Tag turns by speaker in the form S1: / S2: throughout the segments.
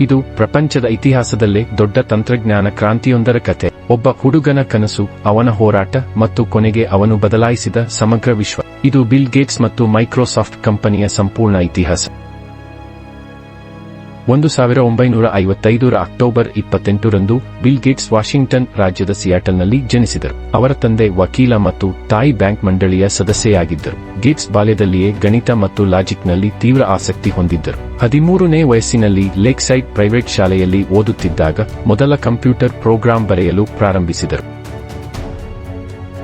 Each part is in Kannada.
S1: ಇದು ಪ್ರಪಂಚದ ಇತಿಹಾಸದಲ್ಲೇ ದೊಡ್ಡ ತಂತ್ರಜ್ಞಾನ ಕ್ರಾಂತಿಯೊಂದರ ಕತೆ ಒಬ್ಬ ಹುಡುಗನ ಕನಸು, ಅವನ ಹೋರಾಟ ಮತ್ತು ಕೊನೆಗೆ ಅವನು ಬದಲಾಯಿಸಿದ ಸಮಗ್ರ ವಿಶ್ವ. ಇದು ಬಿಲ್ ಗೇಟ್ಸ್ ಮತ್ತು ಮೈಕ್ರೋಸಾಫ್ಟ್ ಕಂಪನಿಯ ಸಂಪೂರ್ಣ ಇತಿಹಾಸ. ಒಂದು ಸಾವಿರ ಒಂಬೈನೂರ ಐವತ್ತೈದರ ಅಕ್ಟೋಬರ್ ಇಪ್ಪತ್ತೆಂಟರಂದು ಬಿಲ್ ಗೇಟ್ಸ್ ವಾಷಿಂಗ್ಟನ್ ರಾಜ್ಯದ ಸಿಯಾಟಲ್ನಲ್ಲಿ ಜನಿಸಿದರು. ಅವರ ತಂದೆ ವಕೀಲ ಮತ್ತು ತಾಯಿ ಬ್ಯಾಂಕ್ ಮಂಡಳಿಯ ಸದಸ್ಯೆಯಾಗಿದ್ದರು. ಗೇಟ್ಸ್ ಬಾಲ್ಯದಲ್ಲಿಯೇ ಗಣಿತ ಮತ್ತು ಲಾಜಿಕ್ನಲ್ಲಿ ತೀವ್ರ ಆಸಕ್ತಿ ಹೊಂದಿದ್ದರು. ಹದಿಮೂರನೇ ವಯಸ್ಸಿನಲ್ಲಿ ಲೇಕ್ ಪ್ರೈವೇಟ್ ಶಾಲೆಯಲ್ಲಿ ಓದುತ್ತಿದ್ದಾಗ ಮೊದಲ ಕಂಪ್ಯೂಟರ್ ಪ್ರೋಗ್ರಾಂ ಬರೆಯಲು ಪ್ರಾರಂಭಿಸಿದರು.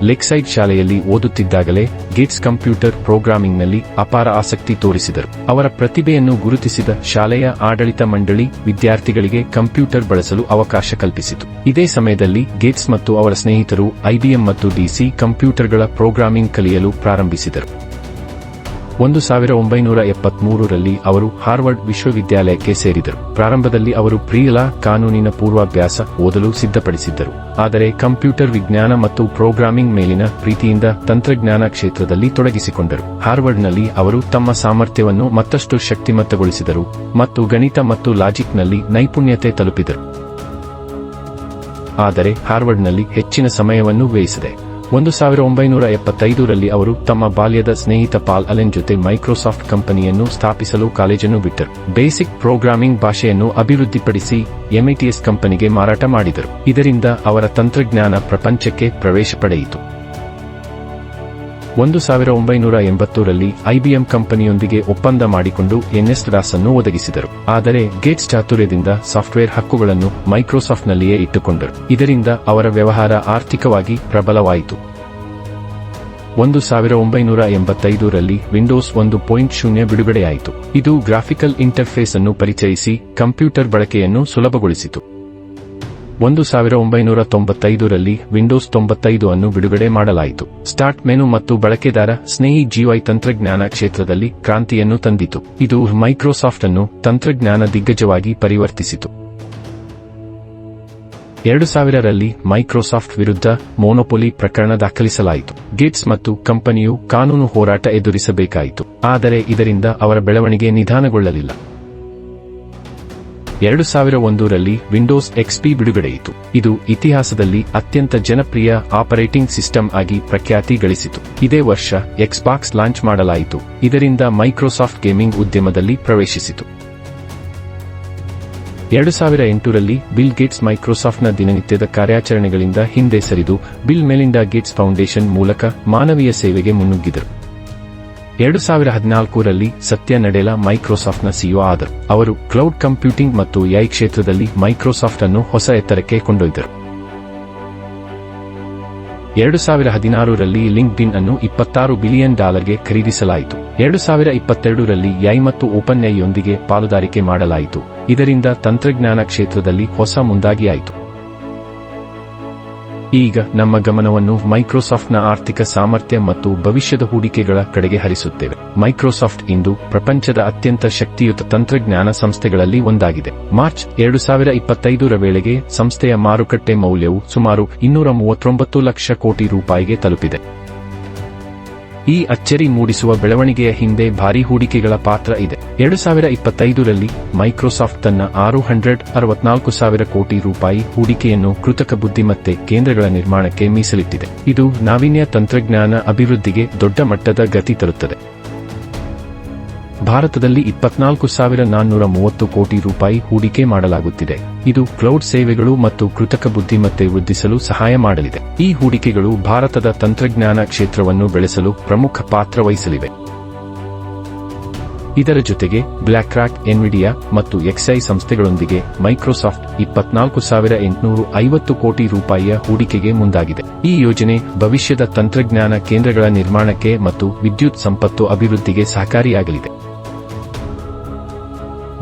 S1: ಲೇಕ್ಸೈಡ್ ಶಾಲೆಯಲ್ಲಿ ಓದುತ್ತಿದ್ದಾಗಲೇ ಗೇಟ್ಸ್ ಕಂಪ್ಯೂಟರ್ ಪ್ರೋಗ್ರಾಮಿಂಗ್ನಲ್ಲಿ ಅಪಾರ ಆಸಕ್ತಿ ತೋರಿಸಿದರು. ಅವರ ಪ್ರತಿಭೆಯನ್ನು ಗುರುತಿಸಿದ ಶಾಲೆಯ ಆಡಳಿತ ಮಂಡಳಿ ವಿದ್ಯಾರ್ಥಿಗಳಿಗೆ ಕಂಪ್ಯೂಟರ್ ಬಳಸಲು ಅವಕಾಶ ಕಲ್ಪಿಸಿತು. ಇದೇ ಸಮಯದಲ್ಲಿ ಗೇಟ್ಸ್ ಮತ್ತು ಅವರ ಸ್ನೇಹಿತರು ಐಬಿಎಂ ಮತ್ತು ಡಿಸಿ ಕಂಪ್ಯೂಟರ್ಗಳ ಪ್ರೋಗ್ರಾಮಿಂಗ್ ಕಲಿಯಲು ಪ್ರಾರಂಭಿಸಿದರು. ಒಂದು ಸಾವಿರ ಒಂಬೈನೂರ ಎಪ್ಪತ್ಮೂರರಲ್ಲಿ ಅವರು ಹಾರ್ವರ್ಡ್ ವಿಶ್ವವಿದ್ಯಾಲಯಕ್ಕೆ ಸೇರಿದರು. ಪ್ರಾರಂಭದಲ್ಲಿ ಅವರು ಪ್ರಿಯಲಾ ಕಾನೂನಿನ ಪೂರ್ವಾಭ್ಯಾಸ ಓದಲು ಸಿದ್ಧಪಡಿಸಿದ್ದರು. ಆದರೆ ಕಂಪ್ಯೂಟರ್ ವಿಜ್ಞಾನ ಮತ್ತು ಪ್ರೋಗ್ರಾಮಿಂಗ್ ಮೇಲಿನ ಪ್ರೀತಿಯಿಂದ ತಂತ್ರಜ್ಞಾನ ಕ್ಷೇತ್ರದಲ್ಲಿ ತೊಡಗಿಸಿಕೊಂಡರು. ಹಾರ್ವರ್ಡ್ನಲ್ಲಿ ಅವರು ತಮ್ಮ ಸಾಮರ್ಥ್ಯವನ್ನು ಮತ್ತಷ್ಟು ಶಕ್ತಿಮತ್ತಗೊಳಿಸಿದರು ಮತ್ತು ಗಣಿತ ಮತ್ತು ಲಾಜಿಕ್ನಲ್ಲಿ ನೈಪುಣ್ಯತೆ ತಲುಪಿದರು. ಆದರೆ ಹಾರ್ವರ್ಡ್ನಲ್ಲಿ ಹೆಚ್ಚಿನ ಸಮಯವನ್ನು ವ್ಯಯಿಸಿದೆ. ಒಂದು ಸಾವಿರದ ಒಂಬೈನೂರ ಎಪ್ಪತ್ತೈದರಲ್ಲಿ ಅವರು ತಮ್ಮ ಬಾಲ್ಯದ ಸ್ನೇಹಿತ ಪಾಲ್ ಅಲೆನ್ ಜೊತೆ ಮೈಕ್ರೋಸಾಫ್ಟ್ ಕಂಪನಿಯನ್ನು ಸ್ಥಾಪಿಸಲು ಕಾಲೇಜನ್ನು ಬಿಟ್ಟರು. ಬೇಸಿಕ್ ಪ್ರೋಗ್ರಾಮಿಂಗ್ ಭಾಷೆಯನ್ನು ಅಭಿವೃದ್ಧಿಪಡಿಸಿ ಎಂಐಟಿಎಸ್ ಕಂಪನಿಗೆ ಮಾರಾಟ ಮಾಡಿದರು. ಇದರಿಂದ ಅವರ ತಂತ್ರಜ್ಞಾನ ಪ್ರಪಂಚಕ್ಕೆ ಪ್ರವೇಶ ಪಡೆಯಿತು. ಒಂದು ಸಾವಿರ ಒಂಬೈನೂರ ಎಂಬತ್ತೂರಲ್ಲಿ ಐಬಿಎಂ ಕಂಪನಿಯೊಂದಿಗೆ ಒಪ್ಪಂದ ಮಾಡಿಕೊಂಡು ಎನ್ಎಸ್ ದಾಸ್ ಅನ್ನು ಒದಗಿಸಿದರು. ಆದರೆ ಗೇಟ್ಸ್ ಚಾತುರ್ಯದಿಂದ ಸಾಫ್ಟ್ವೇರ್ ಹಕ್ಕುಗಳನ್ನು ಮೈಕ್ರೋಸಾಫ್ಟ್ನಲ್ಲಿಯೇ ಇಟ್ಟುಕೊಂಡರು. ಇದರಿಂದ ಅವರ ವ್ಯವಹಾರ ಆರ್ಥಿಕವಾಗಿ ಪ್ರಬಲವಾಯಿತು. ಒಂದು ಸಾವಿರ ಒಂಬೈನೂರ ಎಂಬತ್ತೈದರಲ್ಲಿ ವಿಂಡೋಸ್ ಒಂದು ಪಾಯಿಂಟ್ ಶೂನ್ಯ ಬಿಡುಗಡೆಯಾಯಿತು. ಇದು ಗ್ರಾಫಿಕಲ್ ಇಂಟರ್ಫೇಸ್ ಅನ್ನು ಪರಿಚಯಿಸಿ ಕಂಪ್ಯೂಟರ್ ಬಳಕೆಯನ್ನು ಸುಲಭಗೊಳಿಸಿತು. ಒಂದು ಸಾವಿರ ಒಂಬೈನೂರ ತೊಂಬತ್ತೈದರಲ್ಲಿ ವಿಂಡೋಸ್ ತೊಂಬತ್ತೈದು ಅನ್ನು ಬಿಡುಗಡೆ ಮಾಡಲಾಯಿತು. ಸ್ಟಾರ್ಟ್ ಮೆನು ಮತ್ತು ಬಳಕೆದಾರ ಸ್ನೇಹಿ ಜಿವೈ ತಂತ್ರಜ್ಞಾನ ಕ್ಷೇತ್ರದಲ್ಲಿ ಕ್ರಾಂತಿಯನ್ನು ತಂದಿತು. ಇದು ಮೈಕ್ರೋಸಾಫ್ಟ್ ಅನ್ನು ತಂತ್ರಜ್ಞಾನ ದಿಗ್ಗಜವಾಗಿ ಪರಿವರ್ತಿಸಿತು. ಎರಡು ಸಾವಿರರಲ್ಲಿ ಮೈಕ್ರೋಸಾಫ್ಟ್ ವಿರುದ್ಧ ಮೋನೋಪೊಲಿ ಪ್ರಕರಣ ದಾಖಲಿಸಲಾಯಿತು. ಗೇಟ್ಸ್ ಮತ್ತು ಕಂಪನಿಯು ಕಾನೂನು ಹೋರಾಟ ಎದುರಿಸಬೇಕಾಯಿತು. ಆದರೆ ಇದರಿಂದ ಅವರ ಬೆಳವಣಿಗೆ ನಿಧಾನಗೊಳ್ಳಲಿಲ್ಲ. ಎರಡು ಸಾವಿರ ಒಂದರಲ್ಲಿ ವಿಂಡೋಸ್ ಎಕ್ಸ್ಪಿ ಬಿಡುಗಡೆಯಿತು. ಇದು ಇತಿಹಾಸದಲ್ಲಿ ಅತ್ಯಂತ ಜನಪ್ರಿಯ ಆಪರೇಟಿಂಗ್ ಸಿಸ್ಟಮ್ ಆಗಿ ಪ್ರಖ್ಯಾತಿ ಗಳಿಸಿತು ಇದೇ ವರ್ಷ ಎಕ್ಸ್ಬಾಕ್ಸ್ ಲಾಂಚ್ ಮಾಡಲಾಯಿತು. ಇದರಿಂದ ಮೈಕ್ರೋಸಾಫ್ಟ್ ಗೇಮಿಂಗ್ ಉದ್ಯಮದಲ್ಲಿ ಪ್ರವೇಶಿಸಿತು. ಎರಡು ಸಾವಿರ ಎಂಟರಲ್ಲಿ ಬಿಲ್ ಗೇಟ್ಸ್ ಮೈಕ್ರೋಸಾಫ್ಟ್ನ ದಿನನಿತ್ಯದ ಕಾರ್ಯಾಚರಣೆಗಳಿಂದ ಹಿಂದೆ ಸರಿದು ಬಿಲ್ ಮೆಲಿಂಡಾ ಗೇಟ್ಸ್ ಫೌಂಡೇಶನ್ ಮೂಲಕ ಮಾನವೀಯ ಸೇವೆಗೆ ಮುನ್ನುಗ್ಗಿದರು. ಎರಡು ಸಾವಿರ ಹದಿನಾಲ್ಕರಲ್ಲಿ ಸತ್ಯ ನಡೆಲ ಮೈಕ್ರೋಸಾಫ್ಟ್ನ ಸಿಇಒ ಆದರು. ಅವರು ಕ್ಲೌಡ್ ಕಂಪ್ಯೂಟಿಂಗ್ ಮತ್ತು ಎಐ ಕ್ಷೇತ್ರದಲ್ಲಿ ಮೈಕ್ರೋಸಾಫ್ಟ್ ಅನ್ನು ಹೊಸ ಎತ್ತರಕ್ಕೆ ಕೊಂಡೊಯ್ದರು. ಎರಡು ಸಾವಿರ ಹದಿನಾರರಲ್ಲಿ ಲಿಂಕ್ಡ್ ಇನ್ ಅನ್ನು ಇಪ್ಪತ್ತಾರು ಬಿಲಿಯನ್ ಡಾಲರ್ಗೆ ಖರೀದಿಸಲಾಯಿತು. ಎರಡು ಸಾವಿರ ಇಪ್ಪತ್ತೆರಡರಲ್ಲಿ ಯೈ ಮತ್ತು ಓಪನ್ ಯೊಂದಿಗೆ ಪಾಲುದಾರಿಕೆ ಮಾಡಲಾಯಿತು. ಇದರಿಂದ ತಂತ್ರಜ್ಞಾನ ಕ್ಷೇತ್ರದಲ್ಲಿ ಹೊಸ ಮುಂದಾಗಿಯಾಯಿತು. ಈಗ ನಮ್ಮ ಗಮನವನ್ನು ಮೈಕ್ರೋಸಾಫ್ಟ್ನ ಆರ್ಥಿಕ ಸಾಮರ್ಥ್ಯ ಮತ್ತು ಭವಿಷ್ಯದ ಹೂಡಿಕೆಗಳ ಕಡೆಗೆ ಹರಿಸುತ್ತೇವೆ. ಮೈಕ್ರೋಸಾಫ್ಟ್ ಇಂದು ಪ್ರಪಂಚದ ಅತ್ಯಂತ ಶಕ್ತಿಯುತ ತಂತ್ರಜ್ಞಾನ ಸಂಸ್ಥೆಗಳಲ್ಲಿ ಒಂದಾಗಿದೆ. ಮಾರ್ಚ್ ಎರಡು ಸಾವಿರ ಇಪ್ಪತ್ತೈದರ ವೇಳೆಗೆ ಸಂಸ್ಥೆಯ ಮಾರುಕಟ್ಟೆ ಮೌಲ್ಯವು ಸುಮಾರು ಇನ್ನೂರ ಮೂವತ್ತೊಂಬತ್ತು ಲಕ್ಷ ಕೋಟಿ ರೂಪಾಯಿಗೆ ತಲುಪಿದೆ. ಈ ಅಚ್ಚರಿ ಮೂಡಿಸುವ ಬೆಳವಣಿಗೆಯ ಹಿಂದೆ ಭಾರಿ ಹೂಡಿಕೆಗಳ ಪಾತ್ರ ಇದೆ. ಎರಡು ಸಾವಿರ ಇಪ್ಪತ್ತೈದರಲ್ಲಿ ಮೈಕ್ರೋಸಾಫ್ಟ್ ತನ್ನ ಆರು ಹಂಡ್ರೆಡ್ ಅರವತ್ನಾಲ್ಕು ಸಾವಿರ ಕೋಟಿ ರೂಪಾಯಿ ಹೂಡಿಕೆಯನ್ನು ಕೃತಕ ಬುದ್ಧಿಮತ್ತೆ ಕೇಂದ್ರಗಳ ನಿರ್ಮಾಣಕ್ಕೆ ಮೀಸಲಿಟ್ಟಿದೆ. ಇದು ನಾವೀನ್ಯ ತಂತ್ರಜ್ಞಾನ ಅಭಿವೃದ್ಧಿಗೆ ದೊಡ್ಡ ಮಟ್ಟದ ಗತಿ ತರುತ್ತದೆ. ಭಾರತದಲ್ಲಿ ಇಪ್ಪತ್ನಾಲ್ಕು ಸಾವಿರ ನಾನ್ನೂರ ಮೂವತ್ತು ಕೋಟಿ ರೂಪಾಯಿ ಹೂಡಿಕೆ ಮಾಡಲಾಗುತ್ತಿದೆ. ಇದು ಕ್ಲೌಡ್ ಸೇವೆಗಳು ಮತ್ತು ಕೃತಕ ಬುದ್ಧಿಮತ್ತೆ ವೃದ್ಧಿಸಲು ಸಹಾಯ ಮಾಡಲಿದೆ. ಈ ಹೂಡಿಕೆಗಳು ಭಾರತದ ತಂತ್ರಜ್ಞಾನ ಕ್ಷೇತ್ರವನ್ನು ಬೆಳೆಸಲು ಪ್ರಮುಖ ಪಾತ್ರ ವಹಿಸಲಿವೆ. ಇದರ ಜೊತೆಗೆ ಬ್ಲ್ಯಾಕ್ರಾಕ್ ಎನ್ವಿಡಿಯಾ ಮತ್ತು ಎಕ್ಸೈ ಸಂಸ್ಥೆಗಳೊಂದಿಗೆ ಮೈಕ್ರೋಸಾಫ್ಟ್ ಇಪ್ಪತ್ನಾಲ್ಕು ಸಾವಿರ ಎಂಟುನೂರು ಐವತ್ತು ಕೋಟಿ ರೂಪಾಯಿಯ ಹೂಡಿಕೆಗೆ ಮುಂದಾಗಿದೆ. ಈ ಯೋಜನೆ ಭವಿಷ್ಯದ ತಂತ್ರಜ್ಞಾನ ಕೇಂದ್ರಗಳ ನಿರ್ಮಾಣಕ್ಕೆ ಮತ್ತು ವಿದ್ಯುತ್ ಸಂಪತ್ತು ಅಭಿವೃದ್ಧಿಗೆ ಸಹಕಾರಿಯಾಗಲಿದೆ.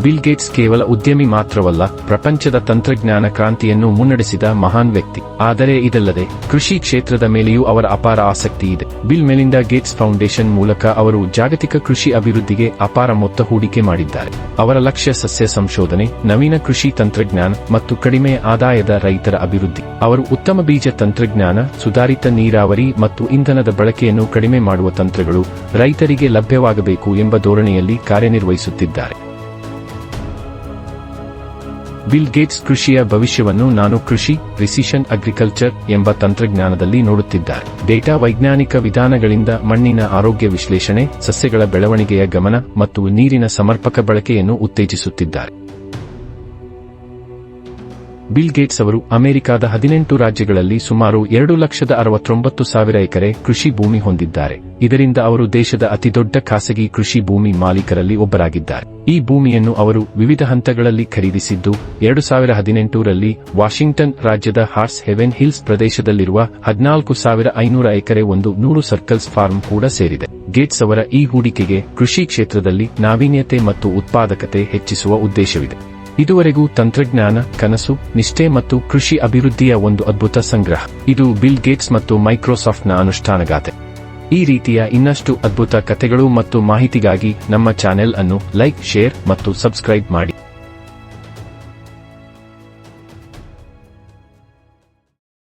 S1: ಬಿಲ್ ಗೇಟ್ಸ್ ಕೇವಲ ಉದ್ಯಮಿ ಮಾತ್ರವಲ್ಲ, ಪ್ರಪಂಚದ ತಂತ್ರಜ್ಞಾನ ಕ್ರಾಂತಿಯನ್ನು ಮುನ್ನಡೆಸಿದ ಮಹಾನ್ ವ್ಯಕ್ತಿ. ಆದರೆ ಇದಲ್ಲದೆ, ಕೃಷಿ ಕ್ಷೇತ್ರದ ಮೇಲೆಯೂ ಅವರ ಅಪಾರ ಆಸಕ್ತಿ ಇದೆ. ಬಿಲ್ ಮೆಲಿಂಡಾ ಗೇಟ್ಸ್ ಫೌಂಡೇಶನ್ ಮೂಲಕ ಅವರು ಜಾಗತಿಕ ಕೃಷಿ ಅಭಿವೃದ್ಧಿಗೆ ಅಪಾರ ಮೊತ್ತ ಹೂಡಿಕೆ ಮಾಡಿದ್ದಾರೆ. ಅವರ ಲಕ್ಷ್ಯ ಸಸ್ಯ ಸಂಶೋಧನೆ, ನವೀನ ಕೃಷಿ ತಂತ್ರಜ್ಞಾನ ಮತ್ತು ಕಡಿಮೆ ಆದಾಯದ ರೈತರ ಅಭಿವೃದ್ಧಿ. ಅವರು ಉತ್ತಮ ಬೀಜ ತಂತ್ರಜ್ಞಾನ, ಸುಧಾರಿತ ನೀರಾವರಿ ಮತ್ತು ಇಂಧನದ ಬಳಕೆಯನ್ನು ಕಡಿಮೆ ಮಾಡುವ ತಂತ್ರಗಳು ರೈತರಿಗೆ ಲಭ್ಯವಾಗಬೇಕು ಎಂಬ ಧೋರಣೆಯಲ್ಲಿ ಕಾರ್ಯನಿರ್ವಹಿಸುತ್ತಿದ್ದಾರೆ. ಬಿಲ್ ಗೇಟ್ಸ್ ಕೃಷಿಯ ಭವಿಷ್ಯವನ್ನು ನಾನು ಕೃಷಿ ಪ್ರಿಸಿಷನ್ ಅಗ್ರಿಕಲ್ಚರ್ ಎಂಬ ತಂತ್ರಜ್ಞಾನದಲ್ಲಿ ನೋಡುತ್ತಿದ್ದಾರೆ. ಡೇಟಾ ವೈಜ್ಞಾನಿಕ ವಿಧಾನಗಳಿಂದ ಮಣ್ಣಿನ ಆರೋಗ್ಯ ವಿಶ್ಲೇಷಣೆ, ಸಸ್ಯಗಳ ಬೆಳವಣಿಗೆಯ ಗಮನ ಮತ್ತು ನೀರಿನ ಸಮರ್ಪಕ ಬಳಕೆಯನ್ನು ಉತ್ತೇಜಿಸುತ್ತಿದ್ದಾರೆ. ಬಿಲ್ ಗೇಟ್ಸ್ ಅವರು ಅಮೆರಿಕದ ಹದಿನೆಂಟು ರಾಜ್ಯಗಳಲ್ಲಿ ಸುಮಾರು ಎರಡು ಲಕ್ಷದ ಅರವತ್ತೊಂಬತ್ತು ಸಾವಿರ ಎಕರೆ ಕೃಷಿ ಭೂಮಿ ಹೊಂದಿದ್ದಾರೆ. ಇದರಿಂದ ಅವರು ದೇಶದ ಅತಿದೊಡ್ಡ ಖಾಸಗಿ ಕೃಷಿ ಭೂಮಿ ಮಾಲೀಕರಲ್ಲಿ ಒಬ್ಬರಾಗಿದ್ದಾರೆ. ಈ ಭೂಮಿಯನ್ನು ಅವರು ವಿವಿಧ ಹಂತಗಳಲ್ಲಿ ಖರೀದಿಸಿದ್ದು, ಎರಡು ಸಾವಿರ ಹದಿನೆಂಟರಲ್ಲಿ ವಾಷಿಂಗ್ಟನ್ ರಾಜ್ಯದ ಹಾರ್ಸ್ ಹೆವೆನ್ ಹಿಲ್ಸ್ ಪ್ರದೇಶದಲ್ಲಿರುವ ಹದಿನಾಲ್ಕು ಸಾವಿರ ಐನೂರ ಎಕರೆ ಒಂದು ನೂರು ಸರ್ಕಲ್ಸ್ ಫಾರ್ಮ್ ಕೂಡ ಸೇರಿದೆ. ಗೇಟ್ಸ್ ಅವರ ಈ ಹೂಡಿಕೆಗೆ ಕೃಷಿ ಕ್ಷೇತ್ರದಲ್ಲಿ ನಾವೀನ್ಯತೆ ಮತ್ತು ಉತ್ಪಾದಕತೆ ಹೆಚ್ಚಿಸುವ ಉದ್ದೇಶವಿದೆ. ಇದುವರೆಗೂ ತಂತ್ರಜ್ಞಾನ, ಕನಸು, ನಿಷ್ಠೆ ಮತ್ತು ಕೃಷಿ ಅಭಿವೃದ್ಧಿಯ ಒಂದು ಅದ್ಭುತ ಸಂಗ್ರಹ. ಇದು ಬಿಲ್ ಗೇಟ್ಸ್ ಮತ್ತು ಮೈಕ್ರೋಸಾಫ್ಟ್ನ ಅನುಷ್ಠಾನಗಾತೆ. ಈ ರೀತಿಯ ಇನ್ನಷ್ಟು ಅದ್ಭುತ ಕಥೆಗಳು ಮತ್ತು ಮಾಹಿತಿಗಾಗಿ ನಮ್ಮ ಚಾನೆಲ್ ಅನ್ನು ಲೈಕ್, ಶೇರ್ ಮತ್ತು ಸಬ್ಸ್ಕ್ರೈಬ್ ಮಾಡಿ.